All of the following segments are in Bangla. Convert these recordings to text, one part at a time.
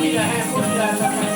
Mira, Jesús,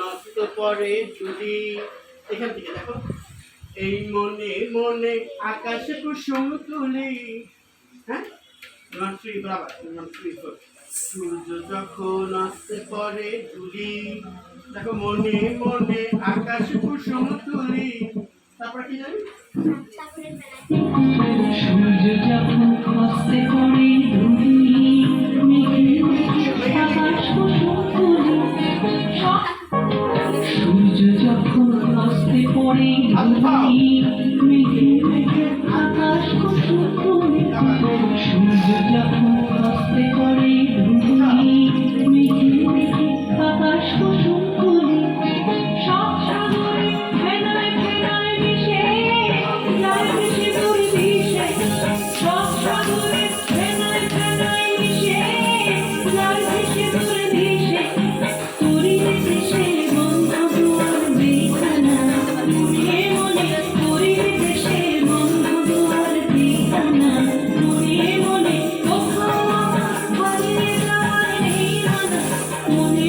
নষ্ট করে যদি এখান থেকে দেখো এই মনে মনে আকাশে কুসুম তুলি হ্যাঁ সূর্য যখন আসতে পরে ঝুলি দেখো মনে মনে আকাশ কুসুম তুলি তারপরে কি জানি? সূর্য যখন অস্তে করে সূর্য যখন অস্তে করে Oh.